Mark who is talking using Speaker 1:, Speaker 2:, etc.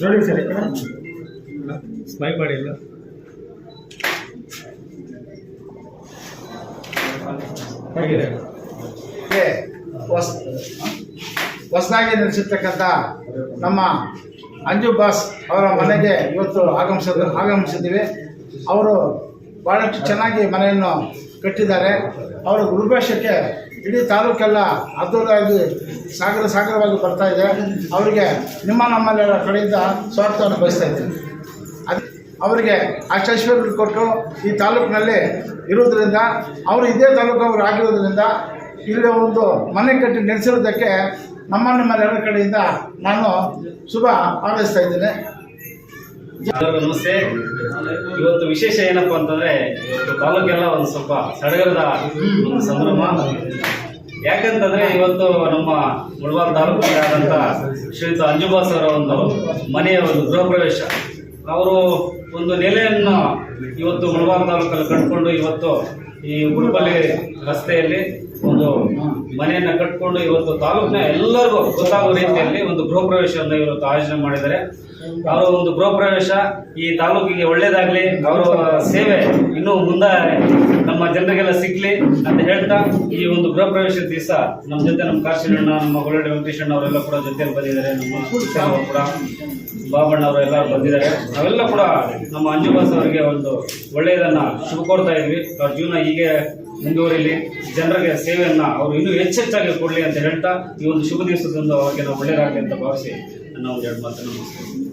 Speaker 1: ನೋಡಿ ಸರ್ ಈ ಸ್ಮೈ ಮಾಡಿಲ್ಲ.
Speaker 2: ಹೊಸ ಹೊಸದಾಗಿ ನೆಲೆಸಿರ್ತಕ್ಕಂಥ ನಮ್ಮ ಅಂಜು ಬಾಸ್ ಅವರ ಮನೆಗೆ ಇವತ್ತು ಆಗಮಿಸ ಆಗಮಿಸಿದ್ದೀವಿ. ಅವರು ಭಾಳಷ್ಟು ಚೆನ್ನಾಗಿ ಮನೆಯನ್ನು ಕಟ್ಟಿದ್ದಾರೆ. ಅವರ ಗುರುಭೇಷಕ್ಕೆ ಇಡೀ ತಾಲೂಕೆಲ್ಲ ಅದ್ದೂರಿಯಾಗಿ ಸಾಗರ ಸಾಗರವಾಗಿ ಬರ್ತಾ ಇದೆ. ಅವರಿಗೆ ನಿಮ್ಮ ನಮ್ಮೆಲ್ಲರ ಕಡೆಯಿಂದ ಸ್ವಾರ್ಥವನ್ನು ಬಯಸ್ತಾ ಇದ್ದೀನಿ. ಅದು ಅವರಿಗೆ ಅಷ್ಟೈಶ್ವರ್ಯ ಕೊಟ್ಟು ಈ ತಾಲೂಕಿನಲ್ಲಿ ಇರೋದ್ರಿಂದ ಅವರು ಇದೇ ತಾಲೂಕು ಆಗಿರೋದ್ರಿಂದ ಇಲ್ಲಿ ಒಂದು ಮನೆ ಕಟ್ಟಿ ನೆಲೆಸಿರೋದಕ್ಕೆ ನಮ್ಮ ನಿಮ್ಮೆಲ್ಲರ ಕಡೆಯಿಂದ ನಾನು ಶುಭ ಹಾರೈಸ್ತಾ ಇದ್ದೇನೆ.
Speaker 3: ನಮಸ್ತೆ ಇವತ್ತು ವಿಶೇಷ ಏನಪ್ಪ ಅಂತಂದ್ರೆ, ಇವತ್ತು ತಾಲೂಕೆಲ್ಲ ಒಂದು ಸ್ವಲ್ಪ ಸಡಗರದ ಒಂದು ಸಂಭ್ರಮ. ಯಾಕಂತಂದ್ರೆ ಇವತ್ತು ನಮ್ಮ ಮುಳಬಾರ್ ತಾಲೂಕಿಗೆ ಆದಂತ ಶ್ರೀಯುತ ಅಂಜುಬಾಸ್ ಅವರ ಒಂದು ಮನೆಯ ಒಂದು ಗೃಹ ಪ್ರವೇಶ ಅವರು ಒಂದು ನೆಲೆಯನ್ನು ಇವತ್ತು ಮುಳಬಾರ್ ತಾಲೂಕಲ್ಲಿ ಕಟ್ಕೊಂಡು ಇವತ್ತು ಈ ಉಡುಪಲ್ಲಿ ರಸ್ತೆಯಲ್ಲಿ ಒಂದು ಮನೆಯನ್ನ ಕಟ್ಕೊಂಡು ಇವತ್ತು ತಾಲೂಕಿನ ಎಲ್ಲರಿಗೂ ಗೊತ್ತಾಗುವ ರೀತಿಯಲ್ಲಿ ಒಂದು ಗೃಹ ಪ್ರವೇಶವನ್ನು ಇವತ್ತು ಆಯೋಜನೆ ಮಾಡಿದ್ದಾರೆ. ಅವರ ಒಂದು ಗೃಹ ಪ್ರವೇಶ, ಈ ತಾಲೂಕಿಗೆ ಒಳ್ಳೇದಾಗ್ಲಿ ಅವರ ಸೇವೆ ಇನ್ನೂ ಮುಂದೆ ನಮ್ಮ ಜನರಿಗೆಲ್ಲ ಸಿಗ್ಲಿ ಅಂತ ಹೇಳ್ತಾ, ಈ ಒಂದು ಗೃಹ ಪ್ರವೇಶ ದಿವಸ ನಮ್ಮ ಜೊತೆ ನಮ್ಮ ಕಾಶಿರಣ್ಣ, ನಮ್ಮ ಗೊಳ್ಳಡೆ ವೆಂಕಟೇಶಣ್ಣ ಅವರೆಲ್ಲ ಕೂಡ ಜೊತೆಯಲ್ಲಿ ಬಂದಿದ್ದಾರೆ, ನಮ್ಮ ಕೂಡ, ಬಾಬಣ್ಣ ಅವರು ಎಲ್ಲರೂ ಬಂದಿದ್ದಾರೆ. ನಾವೆಲ್ಲ ಕೂಡ ನಮ್ಮ ಅಂಜುಬಾಸ್ ಅವರಿಗೆ ಒಂದು ಒಳ್ಳೆಯದನ್ನ ಶುಭ ಕೋರ್ತಾ ಇದ್ವಿ. ಅವ್ರ ಜೀವನ ಹೀಗೆ ಮುಂದುವರಿಲಿ, ಜನರಿಗೆ ಸೇವೆಯನ್ನ ಅವರು ಇನ್ನೂ ಹೆಚ್ಚೆಚ್ಚಾಗಿ ಕೊಡಲಿ ಅಂತ ಹೇಳ್ತಾ, ಈ ಒಂದು ಶುಭ ದಿವಸದಿಂದ ಅವರಿಗೆ ನಾವು ಒಳ್ಳೆಯದಾಗಲಿ ಅಂತ ಭಾವಿಸಿ ನನ್ನ ಒಂದು ಎರಡು ಮಾತನ್ನು